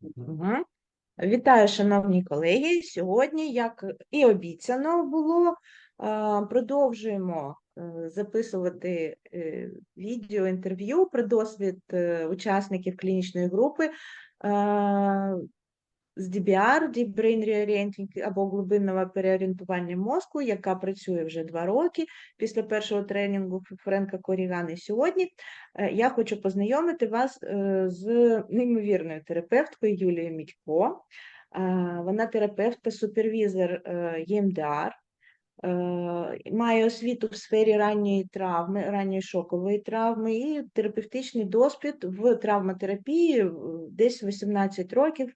Мгм. Вітаю, шановні колеги. Сьогодні, як і обіцяно було, продовжуємо е, записувати е, відео інтерв'ю про досвід е, учасників клінічної групи з DBR, Deep Brain Reorienting або глибинного переорієнтування мозку, яка працює вже два роки після першого тренінгу Френка Корігани. Сьогодні е, я хочу познайомити вас е, з неймовірною терапевткою Юлією Мідько. Е, Вона терапевт та супервізор ЄМДР, е, має освіту в сфері ранньої травми, ранньої шокової травми і терапевтичний досвід в травматерапії десь 18 років.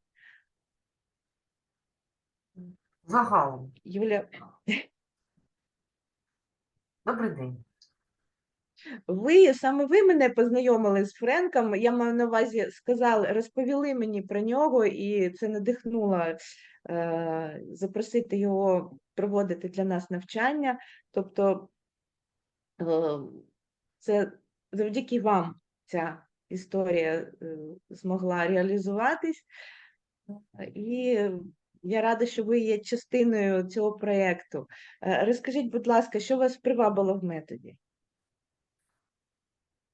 Загалом. Юля, Добрий день. ви саме ви мене познайомили з Френком. Я маю на увазі, сказали, розповіли мені про нього, і це надихнуло е, запросити його проводити для нас навчання. Тобто е, це завдяки вам ця історія е, змогла реалізуватись. І я рада, що ви є частиною цього проєкту. Е, Розкажіть, будь ласка, що вас привабило в методі?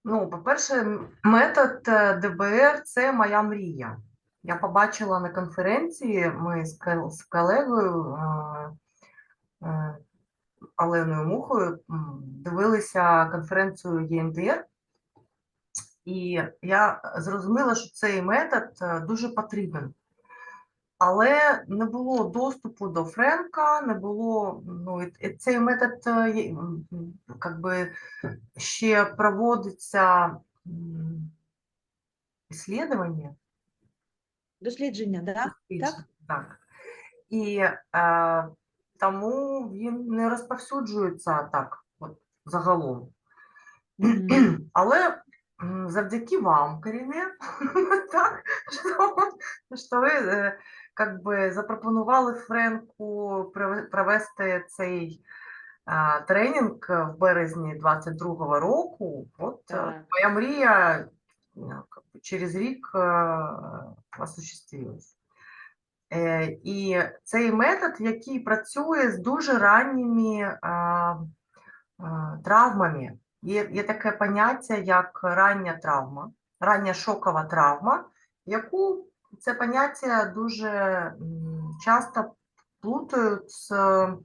Ну, по-перше, метод е, ДБР це моя мрія. Я побачила на конференції, ми з колегою е, Оленою Мухою дивилися конференцію ЄМДР, і я зрозуміла, що цей метод дуже потрібен. Але не було доступу до Френка, не було. Ну, цей метод е, є- м, м, как би, ще проводиться м, ісследування. Дослідження, да? Так? дослідження, так. І е, тому він не розповсюджується так, от, загалом. Мгм. Але завдяки вам, Каріне, так, що, що ви е, как би, запропонували Френку провести цей а, тренінг в березні 22-го року. От е, Так. моя мрія ну, через рік е, осуществилась. Е, І цей метод, який працює з дуже ранніми а, а, травмами. Є, є таке поняття, як рання травма, рання шокова травма, яку це поняття дуже часто плутають з е,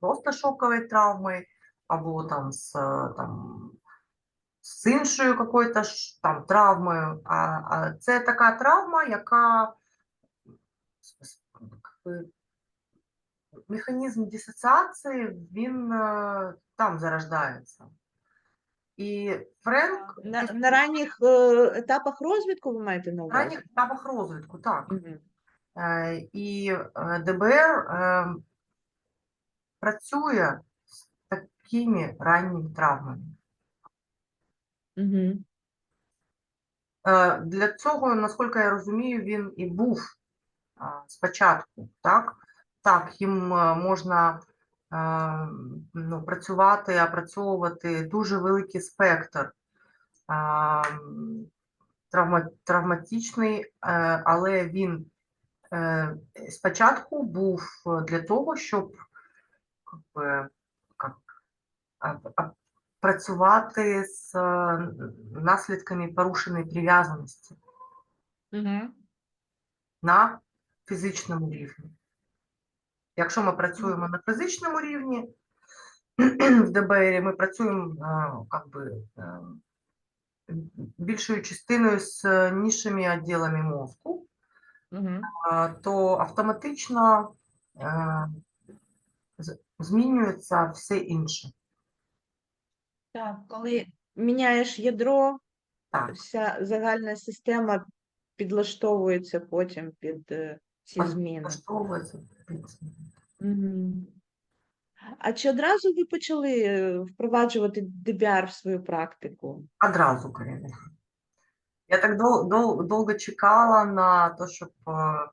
просто шоковою травмою, або там з, е, там, з іншою какою-то там травмою. А, а це така травма, яка механізм дисоціації, він е, там зарождається. І Френк На, на ранніх е, етапах розвитку ви маєте на увазі? ранніх етапах розвитку, так. Е, І е, ДБР е, працює з такими ранніми травмами. Е, Для цього, наскільки я розумію, він і був спочатку, так? Так, їм можна ну, працювати, опрацьовувати дуже великий спектр травматичний, е, але він е, спочатку був для того, щоб как би, а- працювати з е, наслідками порушеної прив'язаності Мгм. на фізичному рівні. Якщо ми працюємо на фізичному рівні, в ДБР ми працюємо как би, е, більшою частиною з нішими відділами мозку, то автоматично е, змінюється все інше. Так, коли міняєш ядро, Так, вся загальна система підлаштовується потім під е, ці зміни. А чи одразу ви почали е, впроваджувати DBR в свою практику? одразу, Карина. Я так дол, дол, довго чекала на те, щоб е, е,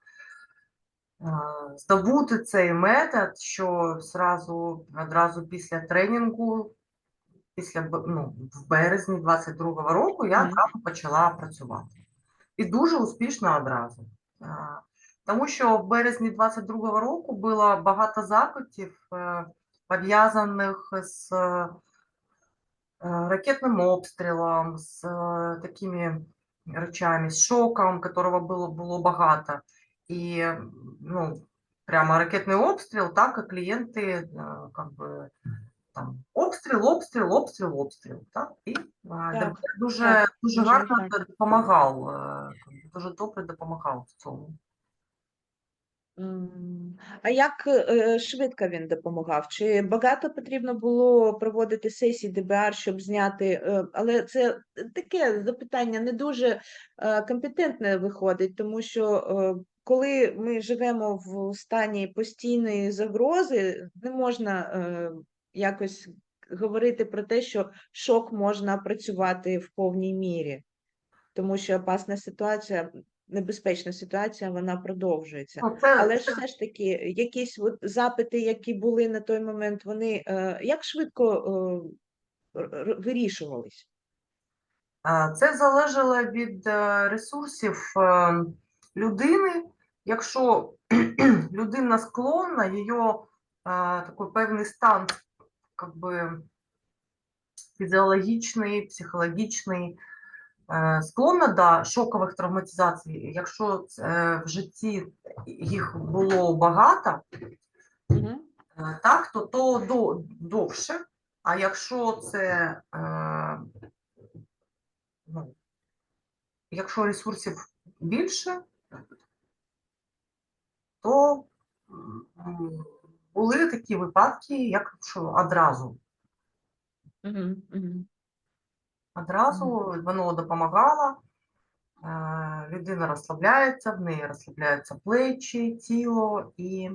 здобути цей метод, що зразу, одразу після тренінгу, після ну, в березні 22-го року, я одразу почала працювати. і дуже успішно одразу. Тому що в березні 22-го року було багато запитів, е, пов'язаних з е, ракетним обстрілом, з е, такими речами, з шоком, которого було, було багато. І ну, прямо ракетний обстріл, так, і клієнти как би, там, обстріл, обстріл, обстріл, обстріл. Так? І ДБР дуже, так, дуже дуже гарно так. допомагав, дуже добре допомагав в цьому. А як е, швидко він допомагав? Чи багато потрібно було проводити сесії ДБР, щоб зняти? е, Але це таке запитання не дуже е, компетентне виходить, тому що коли ми живемо в стані постійної загрози, не можна якось говорити про те, що шок можна працювати в повній мірі, тому що опасна ситуація, небезпечна ситуація, вона продовжується. Але ж все ж таки, якісь от запити, які були на той момент, вони е, як швидко е, вирішувались? Це залежало від е, ресурсів людини. Якщо людина склонна, її такий певний стан, как би, фізіологічний, психологічний, склонна до шокових травматизацій. Якщо в житті їх було багато, Угу. Е, так, то, то до, довше. А якщо це, е, ну, якщо ресурсів більше, то були такі випадки, як що одразу. Угу. Угу. Одразу воно допомагало. Людина розслабляється, в неї розслабляються плечі, тіло і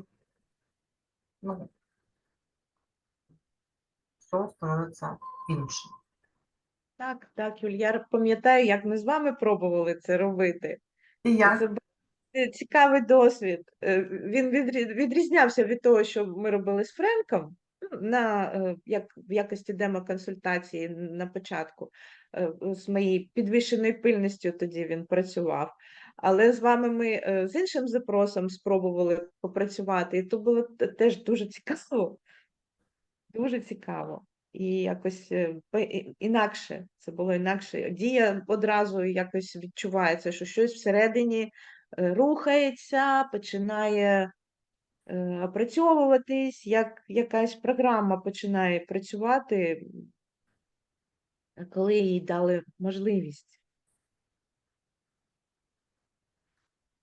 ну, все становиться іншим. Так, так, Юль, я пам'ятаю, як ми з вами пробували це робити. І І я Це був е, цікавий досвід. Е, Він відрізнявся від того, що ми робили з Френком на, е, як, в якості демоконсультації на початку. Е, З моєю підвищеною пильністю тоді він працював. Але з вами ми е, з іншим запросом спробували попрацювати, і то було теж дуже цікаво. Дуже цікаво. І якось інакше, це було інакше. Дія одразу якось відчувається, що щось всередині рухається, починає опрацьовуватись, як якась програма починає працювати, е, коли їй дали можливість.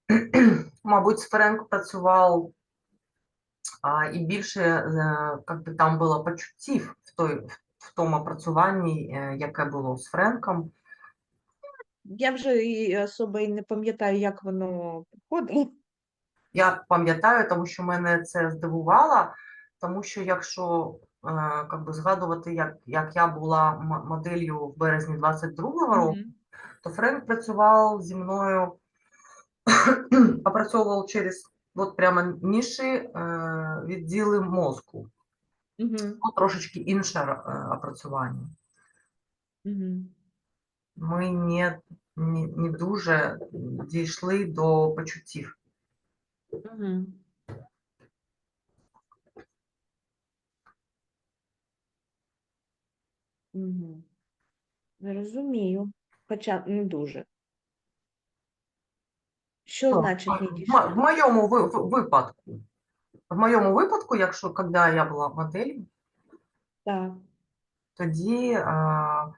мабуть, Френк працював а, і більше е, би, там було почуттів в, той, в тому опрацюванні, е, яке було з Френком. Я вже і особо і не пам'ятаю, як воно проходило. Я пам'ятаю, тому що мене це здивувало, тому що якщо е, би, згадувати, як, як я була моделлю в березні 22-го року, Мгм. то Френк працював зі мною, опрацьовував через от прямо ніші е, відділи мозку. Мгм. Ну, трошечки інше е, опрацювання. Мгм. Ми не, не, не дуже дійшли до почуттів. Мгм. Мгм. Розумію, хоча не дуже. Що Ну, значить не В, в моєму ви- в- випадку, в моєму випадку, якщо коли я була моделлю, Так. тоді а,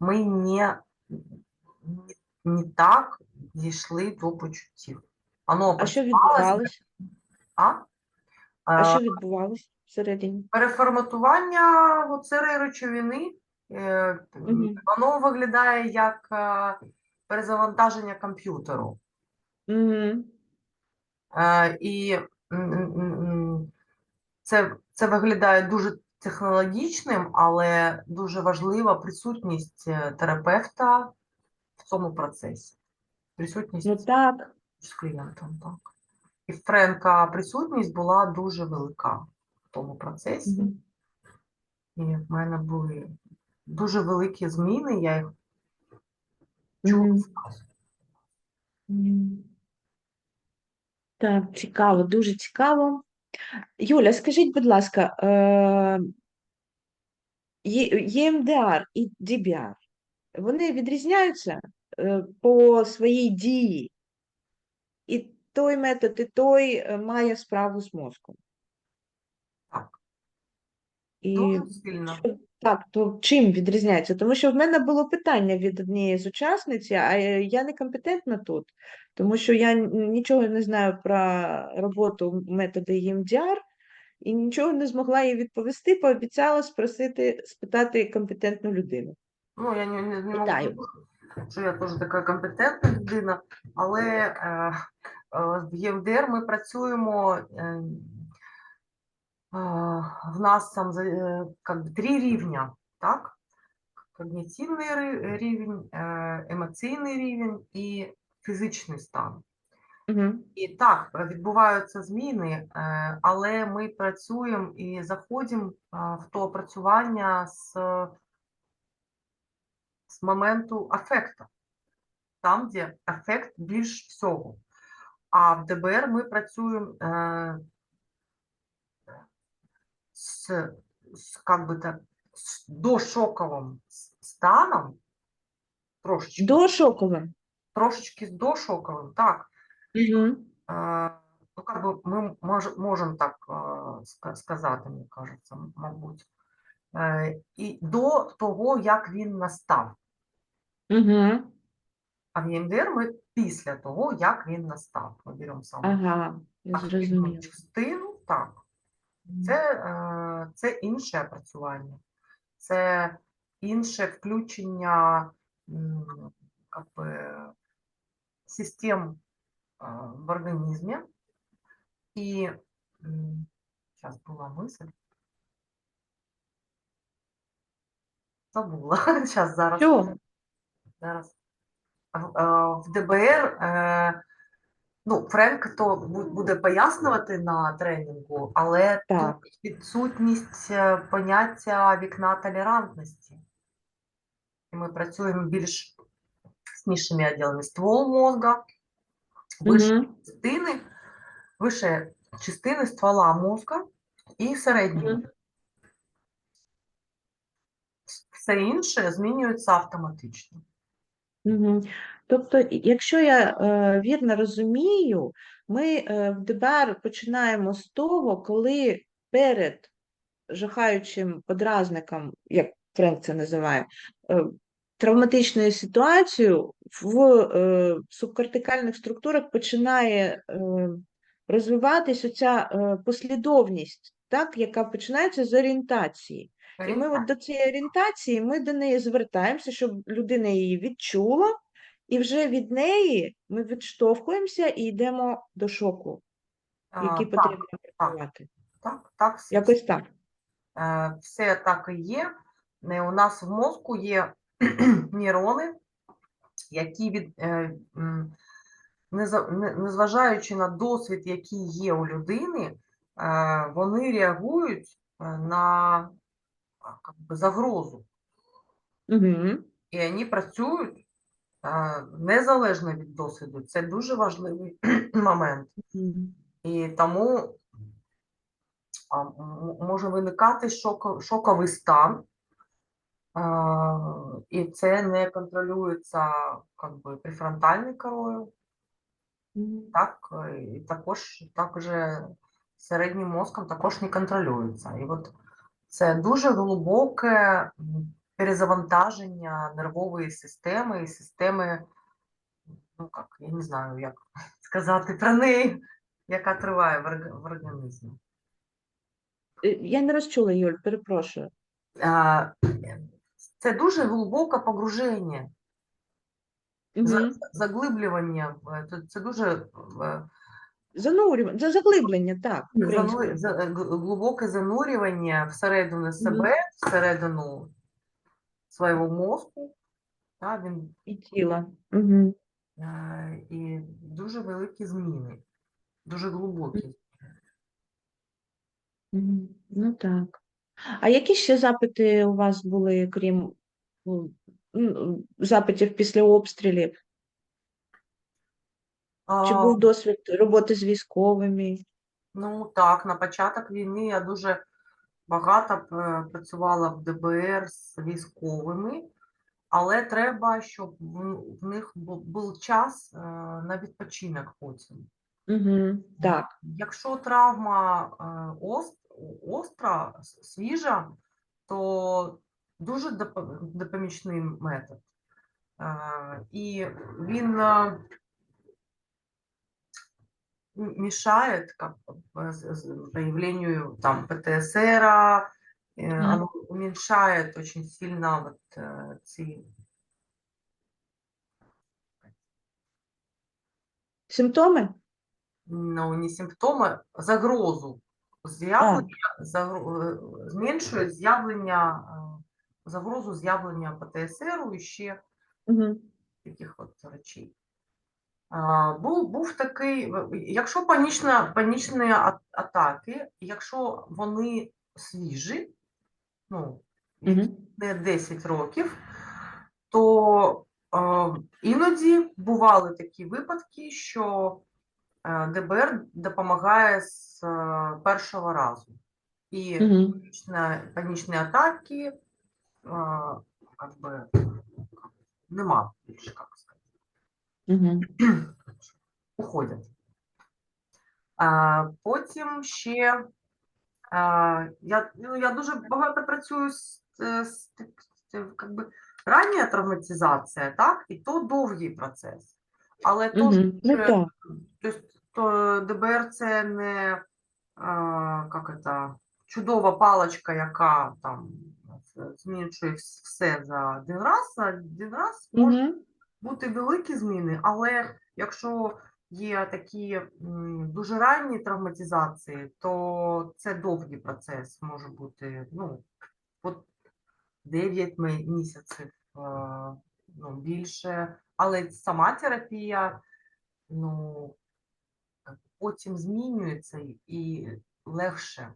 ми не, не, не так дійшли до почуттів. Воно А що відбувалось? а? А А, що відбувалось всередині? переформатування оцеї речовини, е, Мгм. воно виглядає як е, перезавантаження комп'ютеру. Е, І це, це виглядає дуже технологічним, але дуже важлива присутність е, терапевта в цьому процесі. Присутність Ну так. З клієнтом, так. І в Френка присутність була дуже велика в тому процесі. Мгм. І в мене були дуже великі зміни, я їх чула зразу. Так, цікаво, дуже цікаво. Юля, скажіть, будь ласка, е, ЄМДР і ДБР, вони відрізняються е, по своїй дії? І той метод, і той е, має справу з мозком. Так. І Дуже сильно. так, то чим відрізняється? Тому що в мене було питання від однієї з учасниць, а е, я не компетентна тут, тому що я нічого не знаю про роботу методу EMDR і нічого не змогла їй відповісти, пообіцяла спросити, спитати компетентну людину. Ну, я не, не, не сказати, що я теж така компетентна людина, але е, е, в ЄМДР ми працюємо. Е, е, в нас там е, как бы, три рівня, так? Когнітивний рівень, е, емоційний рівень і фізичний стан. Угу. І так, е, відбуваються зміни, е, але ми працюємо і заходимо е, в то опрацювання з моменту афекту, там, де афект більш всього. А в ДБР ми працюємо е, з, з, как би так, з дошоковим станом, трошечки, До шокового. трошечки з дошоковим, так. Угу. Е, Ну, как бы ми мож, можемо так е, сказати, мені кажеться, мабуть. Е, І до того, як він настав. Угу. А в ЄМДР ми після того, як він настав. Ми беремо саме Ага, я активну зрозуміла. частину, так. Це, е, це інше опрацювання, це інше включення м, как би, систем е, в організмі. І зараз була мисль. Забула. Зараз, зараз. Що? Зараз. В, ДБР, е, ну, Френк то буде пояснювати на тренінгу, але Так. тут відсутність е, поняття вікна толерантності. І ми працюємо більш з відділами ствол мозга, вище Угу. частини, вище частини ствола мозга і середньої. Мгм. Все інше змінюється автоматично. Тобто, якщо я е, вірно розумію, ми е, в ДБР починаємо з того, коли перед жахаючим подразником, як Френк це називає, е, травматичною ситуацією в е, субкортикальних структурах починає розвиватись оця е, послідовність, так, яка починається з орієнтації. І ми от до цієї орієнтації, ми до неї звертаємося, щоб людина її відчула, і вже від неї ми відштовхуємося і йдемо до шоку, А, який так, потрібно працювати. так, так, все, Якось так. Е, Все так і є. Е, У нас в мозку є нейрони, які від, е, незважаючи на досвід, який є у людини, вони реагують на а, как би, загрозу. Угу. І вони працюють е, незалежно від досвіду. Це дуже важливий момент. І тому а, може виникати шоко- шоковий стан, а, і це не контролюється как би, префронтальною корою, так, і також також середнім мозком також не контролюється. І от це дуже глибоке перезавантаження нервової системи і системи, ну як, я не знаю, як сказати про неї, яка триває в організмі. Е, Я не розчула, Юль, перепрошую. Це дуже глибоке погруження, Угу. заглиблювання. Це, дуже Занурювання, заглиблення, так. зану- за- е, глибоке занурювання всередину себе, всередину свого мозку. Та, він, І тіла. Угу. е, і дуже великі зміни, дуже глибокі. Мгм. Ну так. А які ще запити у вас були, крім ну, м, запитів після обстрілів? Чи був досвід роботи з військовими? Ну так, на початок війни я дуже багато працювала в ДБР з військовими, але треба, щоб в них був час е, на відпочинок потім. Угу, так. Якщо травма е, остра, свіжа, то дуже допомічний метод. Е, І він мешает как, бы, з- з- появлению там ПТСР, э, Мгм. оно уменьшает очень сильно вот э, ці Симптоми? ну, не симптоми, загрозу з'явлення, загро- е, зменшує з'явлення, е, загрозу з'явлення ПТСР і ще Угу. таких от речей. Був, був такий, якщо панічна, панічні атаки, якщо вони свіжі, ну, не 10 років, то е, іноді бували такі випадки, що е, ДБР допомагає з е, першого разу. І панічна- панічні атаки е, как би, нема більше, як. Угу. уходять. А, потім ще а, я, ну, я дуже багато працюю з, е, з, з, как би, рання травматизація, так, і то довгий процес. Але то, Угу. Що- то, то ДБР це не а, як это, чудова паличка, яка там змінює все за один раз, за один раз може Угу. Бути великі зміни, але якщо є такі дуже ранні травматизації, то це довгий процес може бути ну, от 9 місяців, е, ну, більше, але сама терапія ну, потім змінюється і легше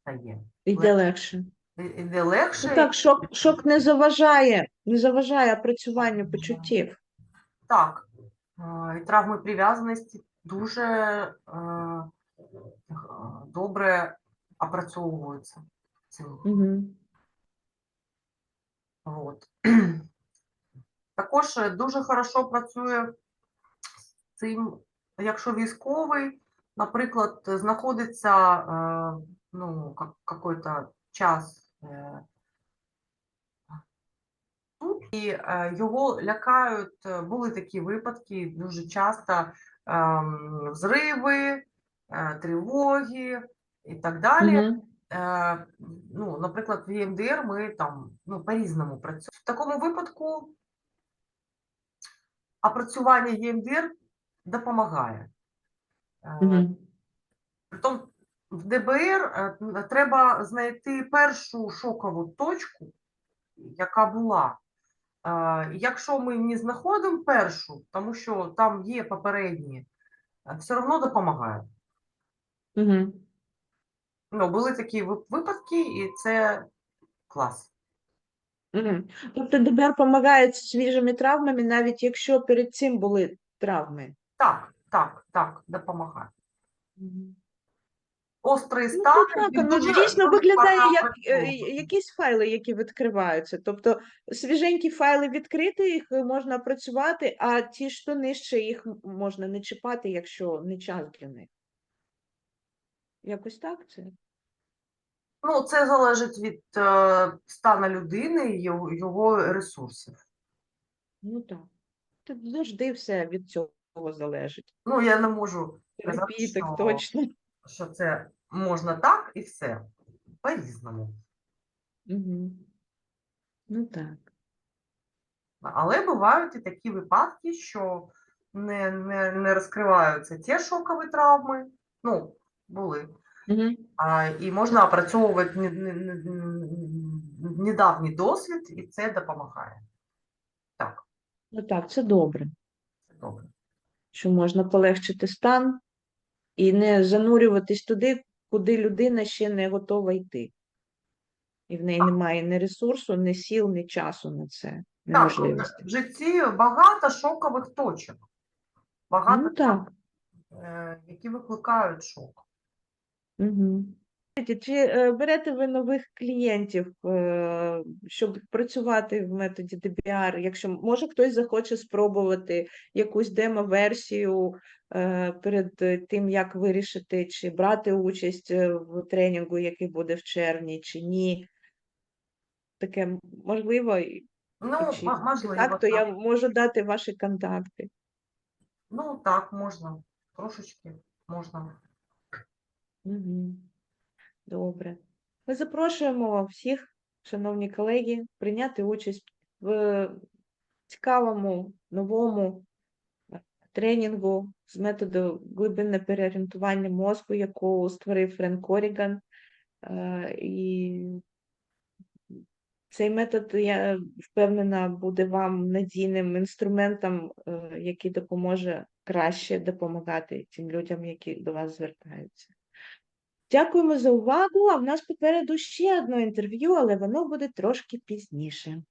стає. Йде легше. Іде легше. Ну так, шок, шок не заважає, не заважає опрацюванню почуттів. Так, е, і травми прив'язаності дуже е, добре опрацьовуються. Угу. От. Також е, дуже хорошо працює з цим, якщо військовий, наприклад, знаходиться е, ну, как- какой-то час е, тут, і е, його лякають, е, були такі випадки дуже часто ем, взриви, е, тривоги і так далі. Угу. Е, ну, наприклад, в ЄМДР ми там ну, по-різному працюємо. В такому випадку опрацювання ЄМДР допомагає. Е, Угу. Притом в ДБР треба знайти першу шокову точку, яка була. Якщо ми не знаходимо першу, тому що там є попередні, все одно допомагає. Угу. Ну, були такі випадки, і це клас. Угу. Тобто ДБР допомагає з свіжими травмами, навіть якщо перед цим були травми. Так, так, так, допомагає. Мгм. Острий Ну, стан. то так, ну дуже- дійсно виглядає як е, якісь файли, які відкриваються. Тобто свіженькі файли відкрити, їх можна опрацювати, а ті, що нижче, їх можна не чіпати, якщо не час для них. Якось так це? Ну, це залежить від е, стану людини і його, його ресурсів. Ну так. Це завжди все від цього залежить. Ну, я не можу що, точно. Що це можна так і все. По-різному. Угу. Ну так. Але бувають і такі випадки, що не, не, не розкриваються ті шокові травми. Ну, були. Угу. А, і можна опрацьовувати не- не- не- не- недавній досвід, і це допомагає. Так, Ну так, це добре. це добре. що можна полегшити стан і не занурюватись туди, куди людина ще не готова йти. І в неї немає ні ресурсу, ні сіл, ні часу на це, Так, в житті багато шокових точок. багато Ну так. е, які викликають шок. Угу. Чи е, берете ви нових клієнтів, е, щоб працювати в методі DBR? Якщо може хтось захоче спробувати якусь демо-версію перед е, тим, як вирішити, чи брати участь е, в тренінгу, який буде в червні, чи ні? Таке можливо, Ну, чи можливо, так, то я можу дати ваші контакти. Ну так, можна. Трошечки можна. Угу. Добре. Ми запрошуємо всіх, шановні колеги, прийняти участь в цікавому новому е, тренінгу з методу глибинне переорієнтування мозку, яку створив Френк Коріган. Е, І цей метод, я впевнена, буде вам надійним інструментом, е, який допоможе краще допомагати тим людям, які до вас звертаються. Дякуємо за увагу. А в нас попереду ще одне інтерв'ю, але воно буде трошки пізніше.